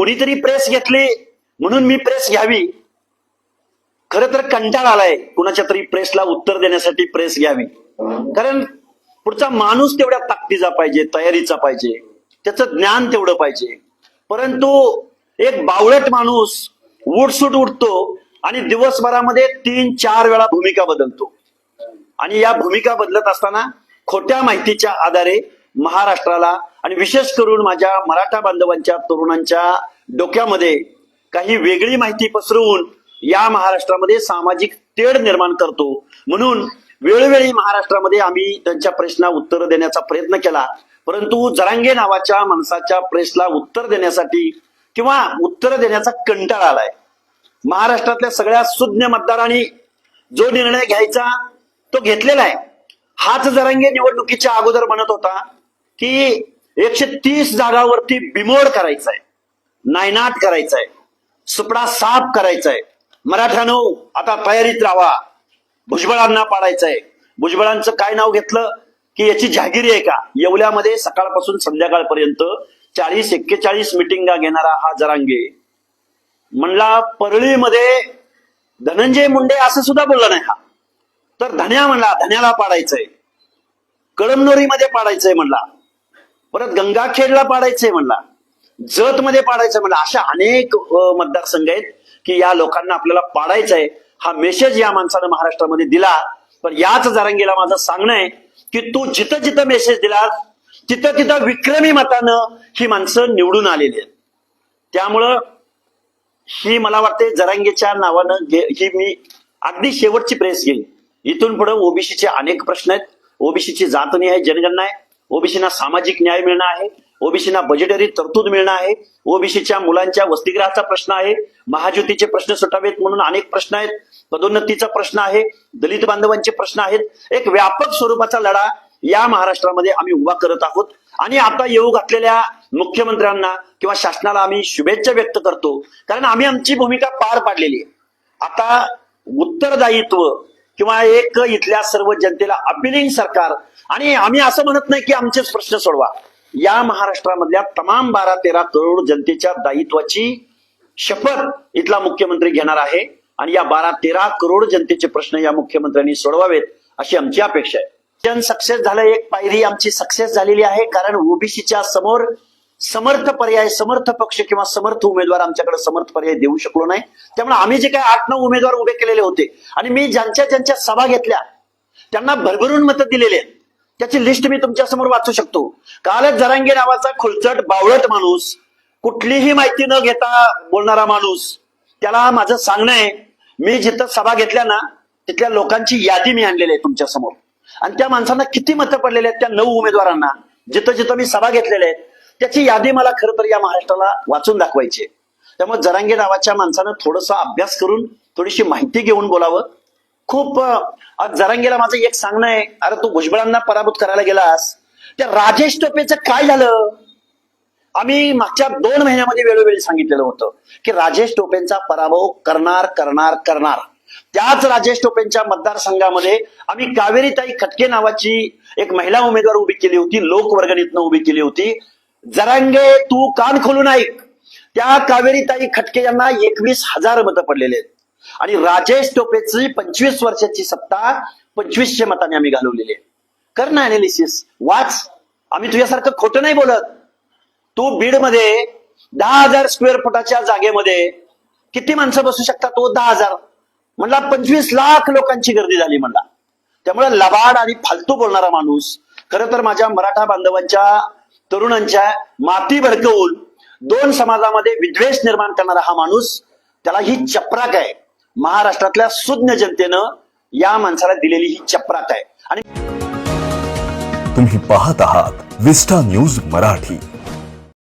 कुणीतरी प्रेस घेतली म्हणून मी प्रेस घ्यावी. खर तर कंटाळा आलाय कुणाच्या तरी प्रेसला उत्तर देण्यासाठी प्रेस घ्यावी. कारण पुढचा माणूस तेवढ्या ताकदीचा पाहिजे तयारीचा पाहिजे त्याचं ज्ञान तेवढं पाहिजे. परंतु एक बावळट माणूस उठसूट उठतो आणि दिवसभरामध्ये तीन चार वेळा भूमिका बदलतो. आणि या भूमिका बदलत असताना खोट्या माहितीच्या आधारे महाराष्ट्राला आणि विशेष करून माझ्या मराठा बांधवांच्या तरुणांच्या डोक्यामध्ये काही वेगळी माहिती पसरवून या महाराष्ट्रामध्ये सामाजिक तेढ निर्माण करतो. म्हणून वेळोवेळी महाराष्ट्रामध्ये आम्ही त्यांच्या प्रश्ना उत्तर देण्याचा प्रयत्न केला. परंतु जरांगे नावाच्या माणसाच्या प्रेसला उत्तर देण्यासाठी किंवा उत्तर देण्याचा कंटाळा आलाय. महाराष्ट्रातल्या सगळ्या सुज्ञ मतदारांनी जो निर्णय घ्यायचा तो घेतलेला आहे. हाच जरांगे निवडणुकीच्या अगोदर म्हणत होता. की एकशे तीस जागावरती बिमोड करायचा आहे नायनाट करायचा आहे सुपडा साफ करायचा आहे मराठ्यानो आता तयारीत राहा. भुजबळांना पाडायचंय. भुजबळांचं काय नाव घेतलं? की याची जहागिरी आहे का? येवल्यामध्ये सकाळपासून संध्याकाळपर्यंत चाळीस एक्केचाळीस मिटिंगा घेणारा हा जरांगे. म्हणला परळीमध्ये धनंजय मुंडे असं सुद्धा बोलला नाही हा. तर धन्या म्हणला धन्याला पाडायचंय. कळमनोरीमध्ये पाडायचंय म्हणला. परत गंगाखेडला पाडायचंय म्हणला. जत मध्ये पाडायचं म्हणला. अशा अनेक मतदारसंघ आहेत की या लोकांना आपल्याला पाडायचं आहे हा मेसेज या माणसानं महाराष्ट्रामध्ये दिला. पण याच जारंगीला माझं सांगणं आहे की तू जिथं जिथं मेसेज दिला तिथं तिथं विक्रमी मतानं ही माणसं निवडून आलेली आहेत. त्यामुळं ही मला वाटते जरांगेच्या नावानं ही मी अगदी शेवटची प्रेस घेईन. इथून पुढे ओबीसीचे अनेक प्रश्न आहेत. ओबीसीची जातनी आहे जनगणना आहे. ओबीसीना सामाजिक न्याय मिळणं आहे ओबीसीना बजेटरी तरतूद मिळणं आहे ओबीसीच्या मुलांच्या वसतिगृहाचा प्रश्न आहे महाज्योतीचे प्रश्न सुटावेत म्हणून अनेक प्रश्न आहेत पदोन्नतीचा प्रश्न आहे दलित बांधवांचे प्रश्न आहेत एक व्यापक स्वरूपाचा लढा या महाराष्ट्रामध्ये आम्ही उभा करत आहोत. आणि आता येऊ घातलेल्या मुख्यमंत्र्यांना किंवा शासनाला आम्ही शुभेच्छा व्यक्त करतो कारण आम्ही आमची भूमिका पार पाडलेली आहे. आता उत्तरदायित्व किंवा एक इथल्या सर्व जनतेला अपिलिंग सरकार. आणि आम्ही असं म्हणत नाही की आमचेच प्रश्न सोडवा. या महाराष्ट्रामधल्या तमाम बारा तेरा करोड जनतेच्या दायित्वाची शपथ इथला मुख्यमंत्री घेणार आहे. आणि या बारा तेरा करोड जनतेचे प्रश्न या मुख्यमंत्र्यांनी सोडवावेत अशी आमची अपेक्षा आहे. जन सक्सेस झालं एक पायरी आमची सक्सेस झालेली आहे. कारण ओबीसीच्या समोर समर्थ पर्याय समर्थ पक्ष किंवा समर्थ उमेदवार आमच्याकडे समर्थ पर्याय देऊ शकलो नाही. त्यामुळे आम्ही जे काही आठ नऊ उमेदवार उभे केलेले होते आणि मी ज्यांच्या ज्यांच्या सभा घेतल्या त्यांना भरभरून मतं दिलेली आहेत. त्याची लिस्ट मी तुमच्यासमोर वाचू शकतो. कालच जरांगे नावाचा खुलचट बावळट माणूस कुठलीही माहिती न घेता बोलणारा माणूस त्याला माझं सांगणं आहे मी जिथं सभा घेतल्या ना तिथल्या लोकांची यादी मी आणलेली आहे तुमच्यासमोर आणि त्या माणसांना किती मतं पडलेली आहेत त्या नऊ उमेदवारांना? जिथं जिथं मी सभा घेतलेल्या आहेत त्याची यादी मला खरं तर या महाराष्ट्राला वाचून दाखवायची आहे. त्यामुळे जरांगे नावाच्या माणसानं थोडासा अभ्यास करून थोडीशी माहिती घेऊन बोलावं. खूप आज जरांगेला माझं एक सांगणं आहे. अरे तू भुजबळांना पराभूत करायला गेलास. त्या राजेश टोपेचं काय झालं? आम्ही मागच्या दोन महिन्यामध्ये वेळोवेळी सांगितलेलं होतं की राजेश टोपेंचा पराभव करणार करणार करणार. त्याच राजेश टोपेंच्या मतदारसंघामध्ये आम्ही कावेरीताई खटके नावाची एक महिला उमेदवार उभी केली होती लोकवर्गणीतनं उभी केली होती. जरांगे तू कान खोलून ऐक. त्या कावेरीताई खटके यांना एकवीस हजार मतं पडलेले आहेत. आणि राजेश टोपेची पंचवीस वर्षाची सत्ता पंचवीसशे मतांनी आम्ही घालवलेली आहे. कर ना अनालिसिस वाच. आम्ही तुझ्यासारखं खोटं नाही बोलत. तू बीडमध्ये दहा हजार स्क्वेअर फुटाच्या जागेमध्ये किती माणसं बसू शकतात? तो दहा हजार. म्हणला पंचवीस लाख लोकांची गर्दी झाली म्हणला. त्यामुळे लबाड आणि फालतू बोलणारा माणूस खरं तर माझ्या मराठा बांधवांच्या तरुणांच्या माती भडकवून दोन समाजामध्ये विद्वेष निर्माण करणारा हा माणूस त्याला ही चपराक आहे. महाराष्ट्रातल्या सुज्ञ जनतेनं या माणसाला दिलेली ही चपराक आहे. आणि तुम्ही पाहत आहात विस्टा न्यूज मराठी.